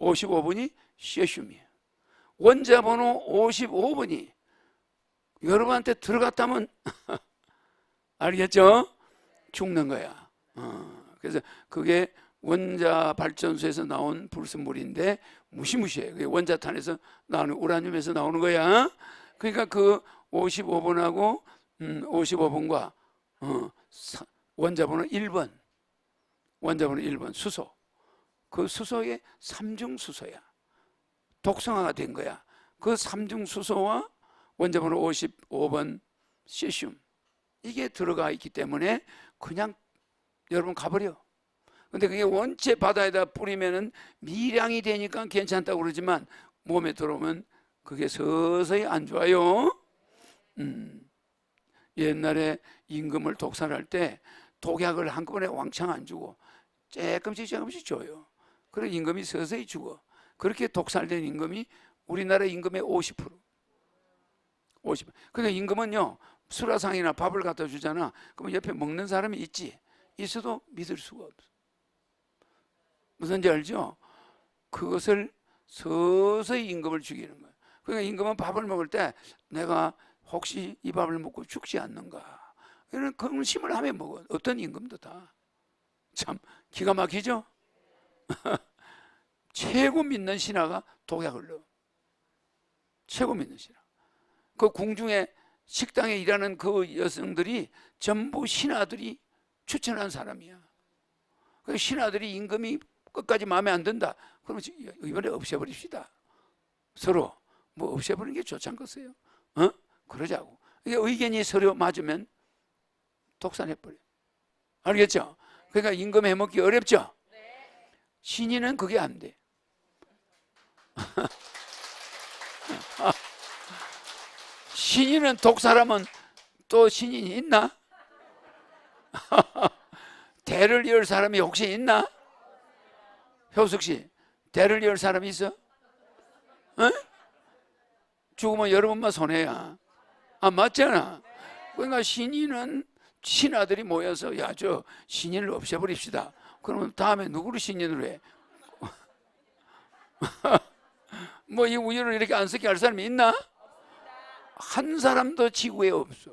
55번이 셰슘이에요. 원자 번호 55번이 여러분한테 들어갔다면 알겠죠? 죽는 거야. 어, 그래서 그게 원자 발전소에서 나온 불순물인데 무시무시해. 그게 원자탄에서 나오는 우라늄에서 나오는 거야. 그러니까 그 55번하고 음, 55번과 어, 사- 원자번호 1번, 원자번호 1번 수소. 그 수소의 삼중 수소야. 독성화가 된 거야. 그 삼중 수소와 원자번호 55번 시슘 이게 들어가 있기 때문에 그냥 여러분 가버려. 근데 그게 원체 바다에다 뿌리면은 미량이 되니까 괜찮다고 그러지만 몸에 들어오면 그게 서서히 안 좋아요. 음. 옛날에 임금을 독살할 때 독약을 한꺼번에 왕창 안 주고 조금씩 조금씩 줘요. 그래 임금이 서서히 죽어. 그렇게 독살된 임금이 우리나라 임금의 50%. 50. 그러니까 임금은요 수라상이나 밥을 갖다 주잖아. 그러면 옆에 먹는 사람이 있지. 있어도 믿을 수가 없어. 무슨지 알죠? 그것을 서서히 임금을 죽이는 거야. 그러니까 임금은 밥을 먹을 때 내가 혹시 이 밥을 먹고 죽지 않는가 이런 근심을 하며 먹어. 어떤 임금도 다. 참 기가 막히죠? 최고 믿는 신하가 독약을 넣어. 최고 믿는 신하. 그 궁중에 식당에 일하는 그 여성들이 전부 신하들이 추천한 사람이야. 그 신하들이 임금이 끝까지 마음에 안 든다. 그러면 이번에 없애버립시다. 서로 뭐 없애버리는 게 좋지 않겠어요? 어? 그러자고. 이게 의견이 서로 맞으면 독산해버려. 알겠죠? 그러니까 임금 해먹기 어렵죠? 신인은 그게 안 돼. 신인은 독사라면 또 신인이 있나? 대를 이을 사람이 혹시 있나? 효숙 씨, 대를 이을 사람이 있어? 어? 죽으면 여러분만 손해야. 아 맞잖아. 그러니까 신인은 신하들이 모여서 야 저 신인을 없애버립시다. 그러면 다음에 누구를 신인으로 해? 뭐 이 우유를 이렇게 안 쓰게 할 사람이 있나? 한 사람도 지구에 없어.